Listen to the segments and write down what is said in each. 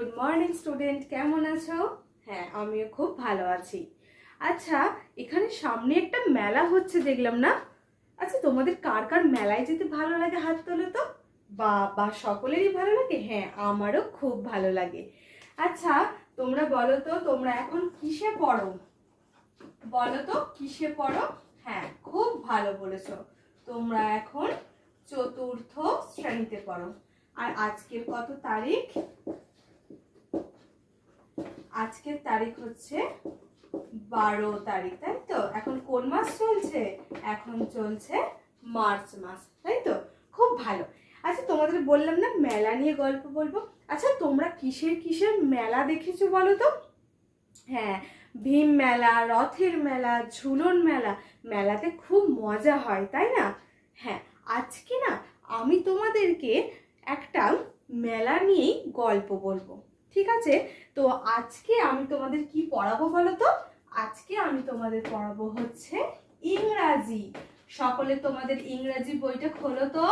Good morning student কেমন আছো? হ্যাঁ আমিও খুব ভালো আছি। আচ্ছা এখানে সামনে একটা মেলা হচ্ছে দেখলাম না? আচ্ছা তোমাদের কার কার মেলায় যেতে ভালো লাগে হাত তোলো তো? বা বা সকলেরই ভালো লাগে? হ্যাঁ আমারও খুব ভালো লাগে। আচ্ছা তোমরা বলো তো তোমরা এখন কিসে পড়ো? বলো তো কিসে পড়ো? হ্যাঁ খুব ভালো বলেছ। তোমরা এখন চতুর্থ শ্রেণীতে পড়ো। আর আজকের কত তারিখ? আজকের তারিখ হচ্ছে বারো তারিখ, তাই তো? এখন কোন মাস চলছে? এখন চলছে মার্চ মাস, তাই তো? খুব ভালো। আচ্ছা তোমাদের বললাম না, মেলা নিয়ে গল্প বলব? আচ্ছা তোমরা কিসের কিসের মেলা দেখেছ বলো তো? হ্যাঁ ভীম মেলা, রথের মেলা, ঝুলন মেলা, মেলাতে খুব মজা হয়, তাই না? হ্যাঁ আজকে না আমি তোমাদেরকে একটা মেলা নিয়েই গল্প বলব। ঠিক আছে? তো আজকে আমি তোমাদের কি পড়াবো বলো তো? আজকে আমি তোমাদের পড়াবো হচ্ছে ইংরাজি। সকলে তোমাদের ইংরাজি বইটা খোলো তো।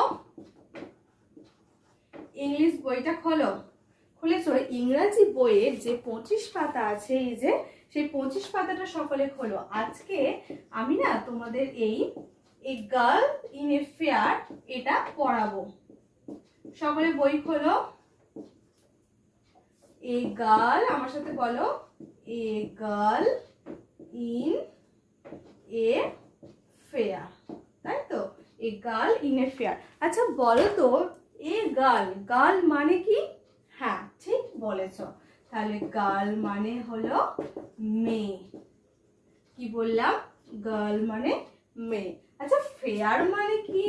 ইংলিশ বইটা খোলো। খুলেছো? ইংরাজি বইয়ের যে পঁচিশ পাতা আছে, এই যে সেই পঁচিশ পাতাটা সকলে খোলো। আজকে আমি না তোমাদের এই a girl in a fair এটা পড়াবো। সকলে বই খোলো। এ গার্ল আমার সাথে বলো। A girl in a fair, তাই তো? A girl in a fair. আচ্ছা বলো তো এ গার্ল গার্ল মানে কি? হ্যাঁ ঠিক বলেছ। তাহলে গার্ল মানে হলো মেয়ে। কি বললাম? গার্ল মানে মেয়ে। আচ্ছা ফেয়ার মানে কি?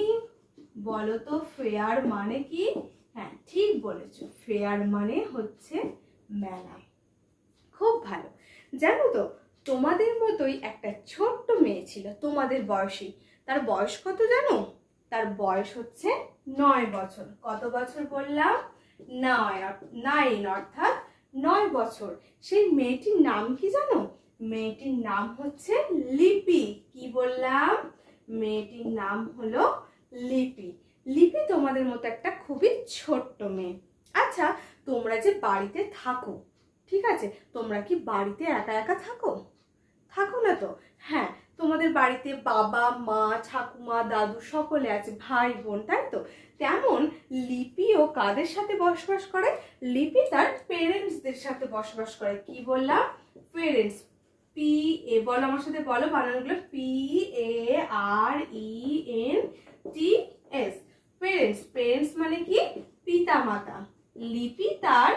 বলো তো, ফেয়ার মানে কি? হ্যাঁ ঠিক বলেছ। ফেয়ার মানে হচ্ছে মেলা। খুব ভালো। জানো তো, তোমাদের মতোই একটা ছোট্ট মেয়ে ছিল, তোমাদের বয়সী। তার বয়স কত জানো? তার বয়স হচ্ছে নয় বছর। কত বছর বললাম? নয় নাইন অর্থাৎ নয় বছর। সেই মেয়েটির নাম কি জানো? মেয়েটির নাম হচ্ছে লিপি। কি বললাম? মেয়েটির নাম হলো লিপি। লিপি তোমাদের মতো একটা খুবই ছোট্ট মেয়ে। আচ্ছা তোমরা যে বাড়িতে থাকো, ঠিক আছে? তোমরা কি বাড়িতে একা একা থাকো? থাকো না তো? হ্যাঁ তোমাদের বাড়িতে বাবা, মা, ঠাকুমা, দাদু সকলে আছে, ভাই, বোন, তাই তো? তেমন লিপিও কাদের সাথে বসবাস করে? লিপি তার পেরেন্টসদের সাথে বসবাস করে। কি বললাম? পেরেন্টস পি এ বলো আমার সাথে, বলো, বানানগুলো P A R E N T S parents parents মানে কি? পিতা মাতা লিপি তার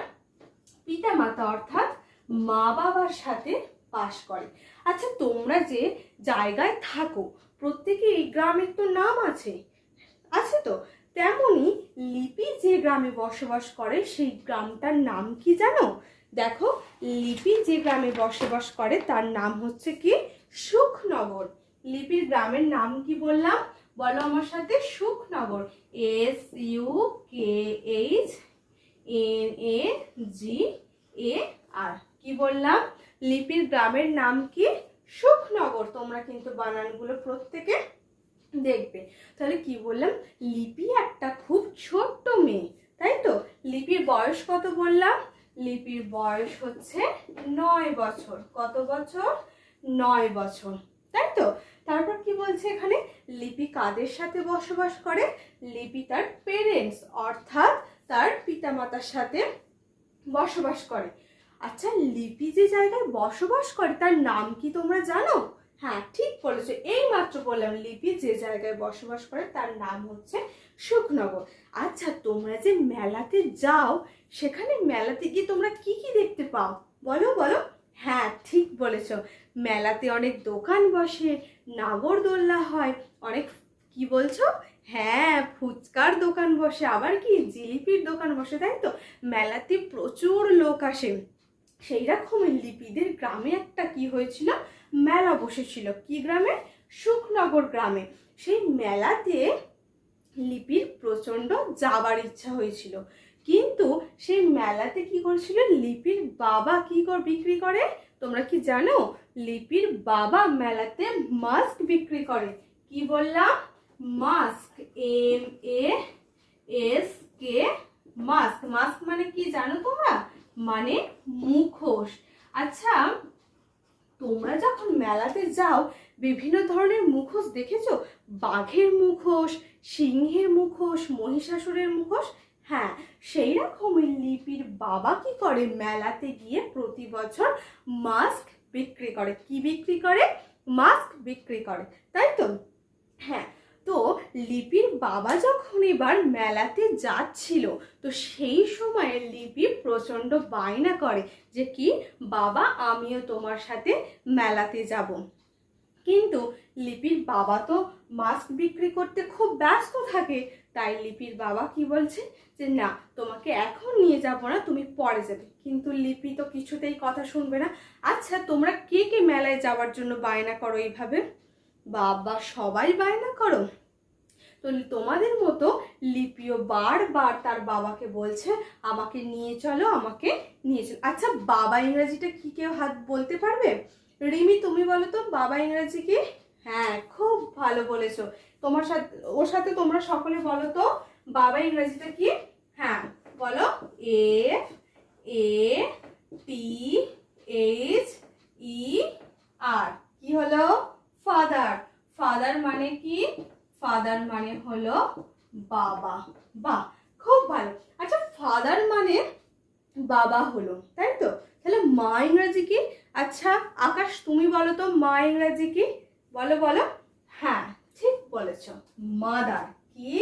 পিতা মাতা অর্থাৎ মা বাবার সাথে বাস করে। আচ্ছা তোমরা যে জায়গায় থাকো, প্রত্যেকে এই গ্রামের তো নাম আছে। আছে তো? তেমনি লিপি যে গ্রামে বসবাস করে, সেই গ্রামটার নাম কি জানো? দেখো, লিপি যে গ্রামে বসবাস করে, তার নাম হচ্ছে কি? সুখনগর। লিপির গ্রামের নাম কি বললাম? বলো আমার সাথে, Sukhnagar S U K H N A G A R কি বললাম? লিপির গ্রামের নাম কি? সুখনগর। তোমরা কিন্তু বানানগুলো প্রত্যেকে দেখবে। তাহলে কি বললাম? লিপি একটা খুব ছোট্ট মেয়ে, তাই তো? লিপির বয়স কত বললাম? লিপির বয়স হচ্ছে নয় বছর। কত বছর? নয় বছর, তাই তো? বলছে এখানে, লিপি কাদের সাথে বসবাস করে? লিপি তার পেরেন্টস অর্থাৎ তার পিতামাতার সাথে বসবাস করে। আচ্ছা লিপি যে জায়গায় বসবাস করে, তার নাম কি তোমরা জানো? হ্যাঁ ঠিক বলেছ। এই মাত্র বললাম, লিপি যে জায়গায় বসবাস করে, তার নাম হচ্ছে সুখনগর আচ্ছা তোমরা যে মেলাতে যাও, সেখানে মেলাতে গিয়ে তোমরা কি কি দেখতে পাও? বলো বলো। হ্যাঁ ঠিক বলেছ। মেলাতে অনেক দোকান বসে নাগরদোল্লা হয়, অনেক কি বলছো? হ্যাঁ ফুচকার দোকান বসে, আবার কি জিলিপির দোকান বসে, তাই তো? মেলাতে প্রচুর লোক আসে। সেই রকমের লিপিদের গ্রামে একটা কি হয়েছিল? মেলা বসেছিল। কি গ্রামে? সুখনগর গ্রামে। সেই মেলাতে লিপির প্রচণ্ড যাবার ইচ্ছা হয়েছিল। কিন্তু সেই মেলাতে কি করেছিল? লিপির বাবা কি কর, বিক্রি করে? তোমরা কি জানো? লিপির বাবা মেলাতে মাস্ক বিক্রি করে। কি বললাম? Mask, M, A, S, K, mask. Mask মানে কি জানো তোমরা? মানে মুখোশ। আচ্ছা তোমরা যখন মেলাতে যাও, বিভিন্ন ধরনের মুখোশ দেখেছ? বাঘের মুখোশ, সিংহের মুখোশ, মহিষাসুরের মুখোশ? হ্যাঁ সেই রকমই লিপির বাবা কি করে মেলাতে গিয়ে প্রতি বছর মাস্ক বিক্রি করে? কি বিক্রি করে? মাস্ক বিক্রি করে, তাই তো? হ্যাঁ তো লিপির বাবা যখন এবার মেলাতে যাচ্ছিল, তো সেই সময়ে লিপি প্রচণ্ড বায়না করে যে কি, বাবা, আমিও তোমার সাথে মেলাতে যাব। কিন্তু লিপির বাবা তো মাস্ক বিক্রি করতে খুব ব্যস্ত থাকে। তাই লিপির বাবা কি বলছে? যে, না, তোমাকে এখন নিয়ে যাব না, তুমি পরে যাবে। কিন্তু লিপি তো কিছুতেই কথা শুনবে না। আচ্ছা তোমরা কে কে মেলায় যাওয়ার জন্য বায়না করো এইভাবে? বাবা, সবাই বায়না করো। তো তোমাদের মতো লিপিও বারবার তার বাবাকে বলছে, আমাকে নিয়ে চলো, আমাকে নিয়ে চলো। আচ্ছা বাবা ইংরাজিটা কি কেউ হাত বলতে পারবে? রিমি, তুমি বলো তো, বাবা ইংরেজি কি? হ্যাঁ খুব ভালো বলেছ। তোমার সাথে, ওর সাথে তোমরা সকলে বলো তো, বাবা ইংরেজিটা কি? হ্যাঁ বলো। A A T H, E, R. কি হলো? ফাদার। ফাদার মানে কি? ফাদার মানে হলো বাবা। বা খুব ভালো। আচ্ছা ফাদার মানে বাবা হলো, তাই তো? তাহলে মা ইংরাজি কি? আচ্ছা আকাশ, তুমি বলো তো মা ইংরাজি কি? বলো বলো। হ্যাঁ ঠিক বলেছ। মাদার কি?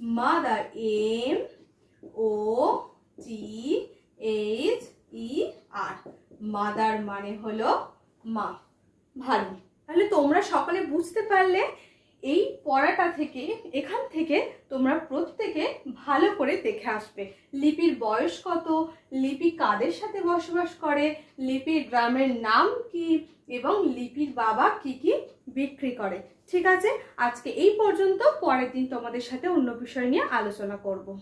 Mother M O T H E R mother মানে হলো মা ভালো তাহলে তোমরা সকলে বুঝতে পারলে এই পড়াটা থেকে, এখান থেকে তোমরা প্রত্যেকে ভালো করে দেখে আসবে। লিপির বয়স কত? লিপি কাদের সাথে বসবাস করে? লিপির গ্রামের নাম কি? এবং লিপির বাবা কি কি বিক্রি করে। ঠিক আছে? আজকে এই পর্যন্ত, পরের দিন তোমাদের সাথে অন্য বিষয় নিয়ে আলোচনা করব।